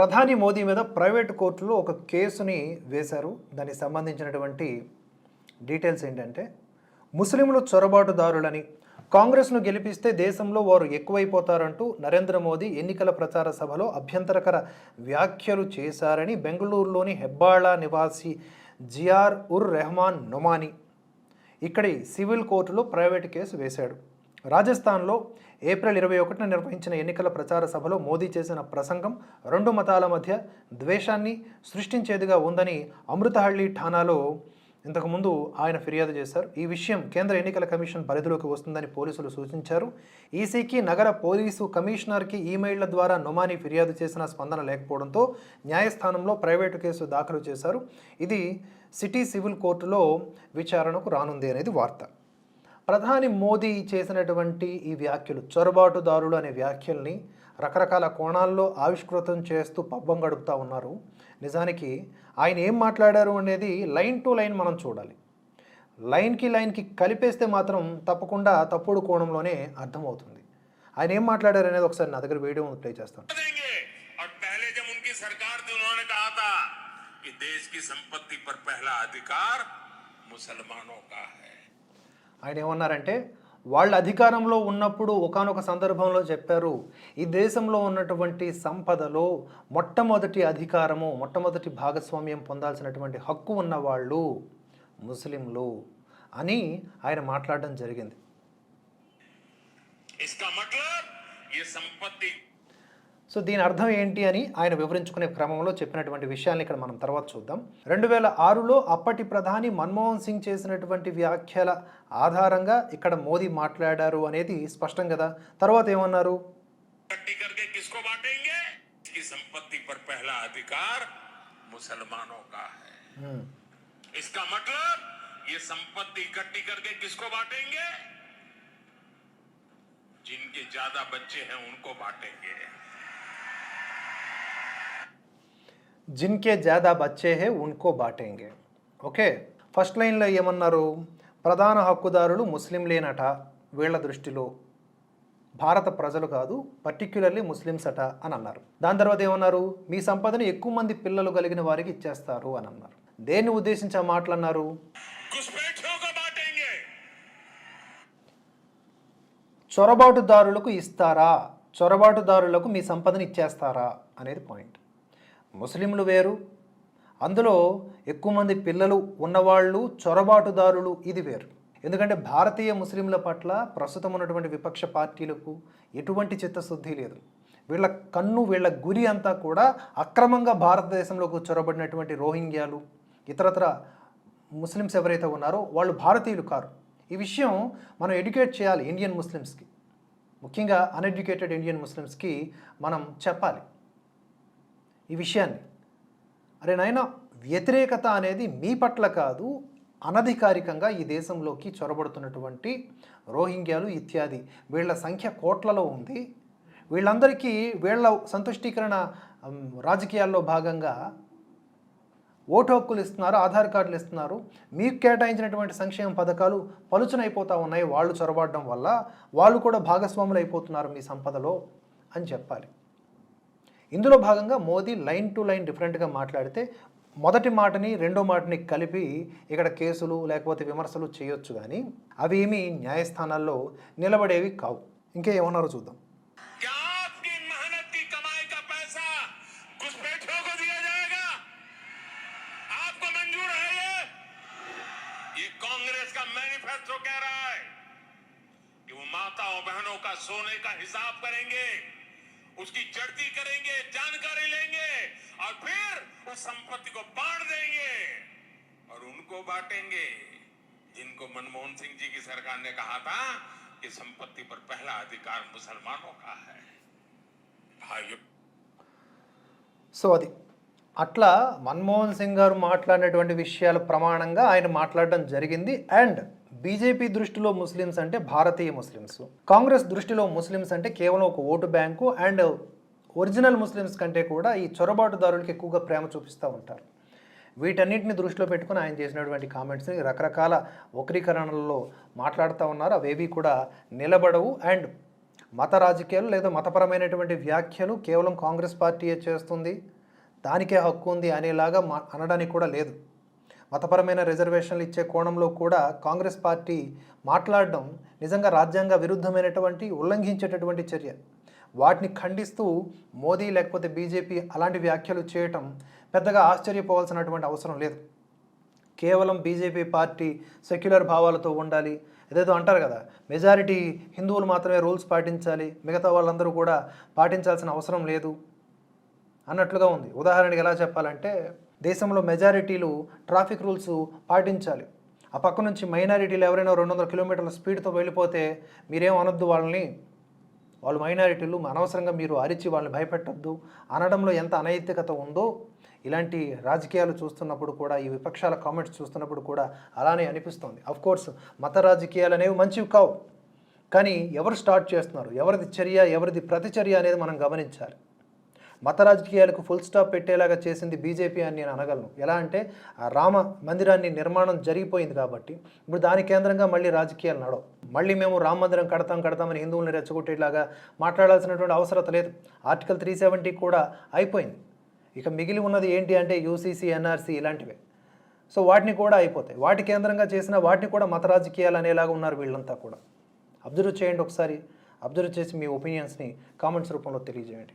ప్రధాని మోదీ మీద ప్రైవేట్ కోర్టులో ఒక కేసుని వేశారు. దానికి సంబంధించినటువంటి డీటెయిల్స్ ఏంటంటే ముస్లింలు చొరబాటుదారులని కాంగ్రెస్ను గెలిపిస్తే దేశంలో వారు ఎక్కువైపోతారంటూ నరేంద్ర మోదీ ఎన్నికల ప్రచార సభలో అభ్యంతరకర వ్యాఖ్యలు చేశారని బెంగళూరులోని హెబ్బాళ నివాసి జియార్ ఉర్ రెహమాన్ నొమాని ఇక్కడి సివిల్ కోర్టులో ప్రైవేట్ కేసు వేశాడు. రాజస్థాన్లో ఏప్రిల్ ఇరవై ఒకటిన నిర్వహించిన ఎన్నికల ప్రచార సభలో మోదీ చేసిన ప్రసంగం రెండు మతాల మధ్య ద్వేషాన్ని సృష్టించేదిగా ఉందని అమృతహళ్ళి ఠానాలో ఇంతకుముందు ఆయన ఫిర్యాదు చేశారు. ఈ విషయం కేంద్ర ఎన్నికల కమిషన్ పరిధిలోకి వస్తుందని పోలీసులు సూచించారు. ఈసీకి నగర పోలీసు కమిషనర్కి ఈమెయిళ్ళ ద్వారా నొమాని ఫిర్యాదు చేసిన స్పందన లేకపోవడంతో న్యాయస్థానంలో ప్రైవేటు కేసు దాఖలు చేశారు. ఇది సిటీ సివిల్ కోర్టులో విచారణకు రానుంది అనేది వార్త. ప్రధాని మోదీ చేసినటువంటి ఈ వ్యాఖ్యలు చొరబాటుదారులు అనే వ్యాఖ్యల్ని రకరకాల కోణాల్లో ఆవిష్కృతం చేస్తూ పబ్బం గడుపుతూ ఉన్నారు. నిజానికి ఆయన ఏం మాట్లాడారు అనేది లైన్ టు లైన్ మనం చూడాలి. లైన్కి లైన్కి కలిపేస్తే మాత్రం తప్పకుండా తప్పుడు కోణంలోనే అర్థమవుతుంది. ఆయన ఏం మాట్లాడారు అనేది ఒకసారి నా దగ్గర వీడియో ప్లే చేస్తాను. దేశ్ సంపత్తి పర్ పహలా అధికార ముసల్మానో కా హై. ఆయన ఏమన్నారంటే వాళ్ళ అధికారంలో ఉన్నప్పుడు ఒకానొక సందర్భంలో చెప్పారు ఈ దేశంలో ఉన్నటువంటి సంపదలో మొట్టమొదటి అధికారము మొట్టమొదటి భాగస్వామ్యం పొందాల్సినటువంటి హక్కు ఉన్నవాళ్ళు ముస్లింలు అని ఆయన మాట్లాడడం జరిగింది. సో దీని అర్థం ఏంటి అని ఆయన వివరించుకునే క్రమంలో చెప్పినటువంటి విషయాన్ని ఇక్కడ మనం తర్వాత చూద్దాం రెండు వేల ఆరులో అప్పటి ప్రధాని మన్మోహన్ సింగ్ చేసినటువంటి వ్యాఖ్యల ఆధారంగా ఇక్కడ మోదీ మాట్లాడారు అనేది స్పష్టం కదా తర్వాత ఏమన్నారు इकट्ठी करके किसको बांटेंगे इसकी संपत्ति पर पहला अधिकार मुसलमानों का है హ్మ్. इसका मतलब ये संपत्ति इकट्ठी करके किसको बांटेंगे जिनके ज्यादा बच्चे हैं उनको बांटेंगे జిన్కే జాదా బచ్చే హే ఉన్కో బాటేంగే ఓకే ఫస్ట్ లైన్లో ఏమన్నారు ప్రధాన హక్కుదారులు ముస్లింలేనట వీళ్ళ దృష్టిలో భారత ప్రజలు కాదు పర్టిక్యులర్లీ ముస్లిమ్స్ అట అని అన్నారు. దాని తర్వాత ఏమన్నారు? మీ సంపదను ఎక్కువ మంది పిల్లలు కలిగిన వారికి ఇచ్చేస్తారు అని అన్నారు. దేన్ని ఉద్దేశించి ఆ మాటలు అన్నారు? చొరబాటుదారులకు ఇస్తారా? చొరబాటుదారులకు మీ సంపదను ఇచ్చేస్తారా? అనేది పాయింట్ ముస్లింలు వేరు. అందులో ఎక్కువ మంది పిల్లలు ఉన్నవాళ్ళు చొరబాటుదారులు ఇది వేరు. ఎందుకంటే భారతీయ ముస్లింల పట్ల ప్రస్తుతం ఉన్నటువంటి విపక్ష పార్టీలకు ఎటువంటి చిత్తశుద్ధి లేదు. వీళ్ళ కన్ను వీళ్ళ గురి అంతా కూడా అక్రమంగా భారతదేశంలోకి చొరబడినటువంటి రోహింగ్యాలు ఇతరత్ర ముస్లిమ్స్ ఎవరైతే ఉన్నారో వాళ్ళు భారతీయులు కారు. ఈ విషయం మనం ఎడ్యుకేట్ చేయాలి ఇండియన్ ముస్లిమ్స్కి. ముఖ్యంగా అన్ఎడ్యుకేటెడ్ ఇండియన్ ముస్లిమ్స్కి మనం చెప్పాలి. ఈ విషయాన్ని. అరే నాయన వ్యతిరేకత అనేది మీ పట్ల కాదు అనధికారికంగా ఈ దేశంలోకి చొరబడుతున్నటువంటి రోహింగ్యాలు ఇత్యాది. వీళ్ళ సంఖ్య కోట్లలో ఉంది. వీళ్ళందరికీ వీళ్ళ సంతుష్టీకరణ రాజకీయాల్లో భాగంగా ఓటు హక్కులు ఇస్తున్నారు ఆధార్ కార్డులు ఇస్తున్నారు. మీకు కేటాయించినటువంటి సంక్షేమ పథకాలు పలుచునైపోతూ ఉన్నాయి. వాళ్ళు చొరబడడం వల్ల వాళ్ళు కూడా భాగస్వాములు అయిపోతున్నారు మీ సంపదలో అని చెప్పాలి. ఇందులో భాగంగా మోదీ లైన్ టు లైన్ డిఫరెంట్గా మాట్లాడితే మొదటి మాటని రెండో మాటని కలిపి ఇక్కడ కేసులు లేకపోతే విమర్శలు చేయొచ్చు కానీ అవి ఏమీ న్యాయస్థానాల్లో నిలబడేవి కావు ఇంకా ఏమన్నారో చూద్దాం क्या आपकी मेहनत की कमाई का पैसा घुसपैठियों को दिया जाएगा आपको मंजूर है ये ये कांग्रेस का मैनिफेस्टो कह रहा है कि वो माताओं बहनों का सोने का हिसाब करेंगे उसकी जड़ती करेंगे जानकारी लेंगे और फिर उस संपत्ति को बांट देंगे और उनको बांटेंगे जिनको मनमोहन सिंह जी की सरकार ने कहा था कि संपत्ति पर पहला अधिकार मुसलमानों का है भाइयों సో అది అట్లా మన్మోహన్ సింగ్ గారు మాట్లాడినటువంటి విషయాల ప్రమాణంగా ఆయన మాట్లాడడం జరిగింది అండ్ బీజేపీ దృష్టిలో ముస్లిమ్స్ అంటే భారతీయ ముస్లిమ్స్. కాంగ్రెస్ దృష్టిలో ముస్లిమ్స్ అంటే కేవలం ఒక vote bank and original Muslims కంటే కూడా ఈ చొరబాటుదారులకు ఎక్కువగా ప్రేమ చూపిస్తూ ఉంటారు. వీటన్నిటిని దృష్టిలో పెట్టుకుని ఆయన చేసినటువంటి కామెంట్స్ని రకరకాల వక్రీకరణలలో మాట్లాడుతూ ఉన్నారు. అవేవి కూడా నిలబడవు. అండ్ మత రాజకీయాలు లేదా మతపరమైనటువంటి వ్యాఖ్యలు కేవలం కాంగ్రెస్ పార్టీయే చేస్తుంది. దానికే హక్కు ఉంది అనేలాగా మా అనడానికి కూడా లేదు. మతపరమైన రిజర్వేషన్లు ఇచ్చే కోణంలో కూడా కాంగ్రెస్ పార్టీ మాట్లాడడం నిజంగా రాజ్యాంగ విరుద్ధమైనటువంటి ఉల్లంఘించేటటువంటి చర్య. వాటిని ఖండిస్తూ మోదీ లేకపోతే బీజేపీ అలాంటి వ్యాఖ్యలు చేయటం పెద్దగా ఆశ్చర్యపోవాల్సినటువంటి అవసరం లేదు. కేవలం బీజేపీ పార్టీ సెక్యులర్ భావాలతో ఉండాలి. ఏదేదో అంటారు కదా మెజారిటీ హిందువులు మాత్రమే రూల్స్ పాటించాలి మిగతా వాళ్ళందరూ కూడా పాటించాల్సిన అవసరం లేదు అన్నట్లుగా ఉంది. ఉదాహరణకి ఎలా చెప్పాలంటే దేశంలో మెజారిటీలు ట్రాఫిక్ రూల్స్ పాటించాలి. ఆ పక్క నుంచి మైనారిటీలు ఎవరైనా రెండు వందల కిలోమీటర్ల స్పీడ్తో వెళ్ళిపోతే మీరేం అనొద్దు వాళ్ళని? వాళ్ళు మైనారిటీలు అనవసరంగా మీరు అరిచి వాళ్ళని భయపెట్టొద్దు. అనడంలో ఎంత అనైతికత ఉందో ఇలాంటి రాజకీయాలు చూస్తున్నప్పుడు కూడా ఈ విపక్షాల కామెంట్స్ చూస్తున్నప్పుడు కూడా అలానే అనిపిస్తుంది. అఫ్ కోర్స్ మత రాజకీయాలు అనేవి మంచివి కావు. కానీ ఎవరు స్టార్ట్ చేస్తున్నారు? ఎవరిది చర్య ఎవరిది ప్రతిచర్య అనేది మనం గమనించాలి. మత రాజకీయాలకు ఫుల్ స్టాప్ పెట్టేలాగా చేసింది బీజేపీ అని నేను అనగలను. ఎలా అంటే ఆ రామ మందిరాన్ని నిర్మాణం జరిగిపోయింది కాబట్టి ఇప్పుడు దాని కేంద్రంగా మళ్ళీ రాజకీయాలు నడవు. మళ్ళీ మేము రామ మందిరం కడతాం కడతామని హిందువులను రెచ్చగొట్టేలాగా మాట్లాడాల్సినటువంటి అవసరత లేదు. ఆర్టికల్ త్రీ సెవెంటీ కూడా అయిపోయింది. ఇక మిగిలి ఉన్నది ఏంటి అంటే యూసీసీ ఎన్ఆర్సీ ఇలాంటివే. సో వాటిని కూడా అయిపోతాయి. వాటి కేంద్రంగా చేసిన వాటిని కూడా మత రాజకీయాలు అనేలాగా ఉన్నారు వీళ్ళంతా కూడా. అబ్జర్వ్ చేయండి ఒకసారి. అబ్జర్వ్ చేసి మీ ఒపీనియన్స్ని కామెంట్స్ రూపంలో తెలియజేయండి.